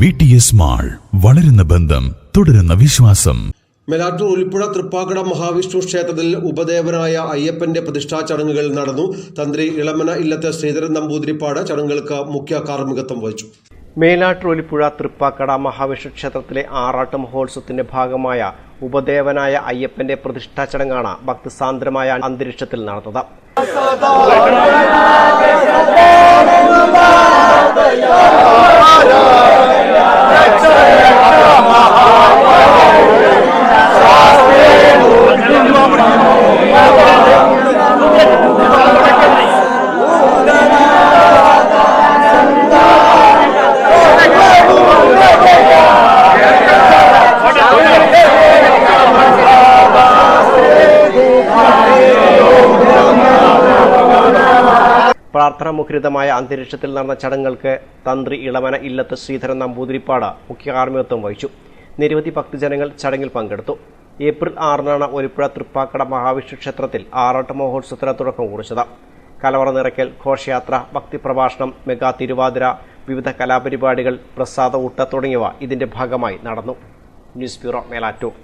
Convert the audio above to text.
V T S mall വളരുന്ന ബന്ധം തുടരുന്ന വിശ്വാസം. മെലാറ്റൂർ ഉലിപ്പുഴ തൃപ്പാക്കട മഹാവിഷ്ണു ക്ഷേത്രത്തിൽ ഉപദേവനായ അയ്യപ്പന്റെ പ്രതിഷ്ഠാ ചടങ്ങുകൾ നടന്നു. തന്ത്രി ഇളമന ഇല്ലത്തെ ശ്രീധരൻ നമ്പൂതിരിപ്പാട് ചടങ്ങുകൾക്ക് മുഖ്യ കാർമ്മികത്വം വഹിച്ചു. മേലാട്ടൂർ ഒലിപ്പുഴ തൃപ്പാക്കട മഹാവിഷ്ണു ക്ഷേത്രത്തിലെ ആറാട്ട് മഹോത്സവത്തിന്റെ ഭാഗമായ ഉപദേവനായ അയ്യപ്പന്റെ പ്രതിഷ്ഠാ ചടങ്ങാണ് ഭക്തസാന്ദ്രമായ അന്തരീക്ഷത്തിൽ നടന്നത്. Bolsonaro! പ്രാർത്ഥനാമുഖരിതമായ അന്തരീക്ഷത്തിൽ നടന്ന ചടങ്ങുകൾക്ക് തന്ത്രി ഇളമന ഇല്ലത്ത് ശ്രീധരൻ നമ്പൂതിരിപ്പാട് മുഖ്യ കാർമ്മികത്വം വഹിച്ചു. നിരവധി ഭക്തജനങ്ങൾ ചടങ്ങിൽ പങ്കെടുത്തു. ഏപ്രിൽ ആറിനാണ് ഒലിപ്പുഴ തൃപ്പാക്കട മഹാവിഷ്ണു ക്ഷേത്രത്തിൽ ആറാട്ട് മഹോത്സവത്തിന് തുടക്കം കുറിച്ചത്. കലവറ നിറയ്ക്കൽ ഘോഷയാത്ര ഭക്തിപ്രഭാഷണം മെഗാ തിരുവാതിര വിവിധ കലാപരിപാടികൾ പ്രസാദ ഊട്ട തുടങ്ങിയവ ഇതിന്റെ ഭാഗമായി നടന്നു. News bureau Melattur.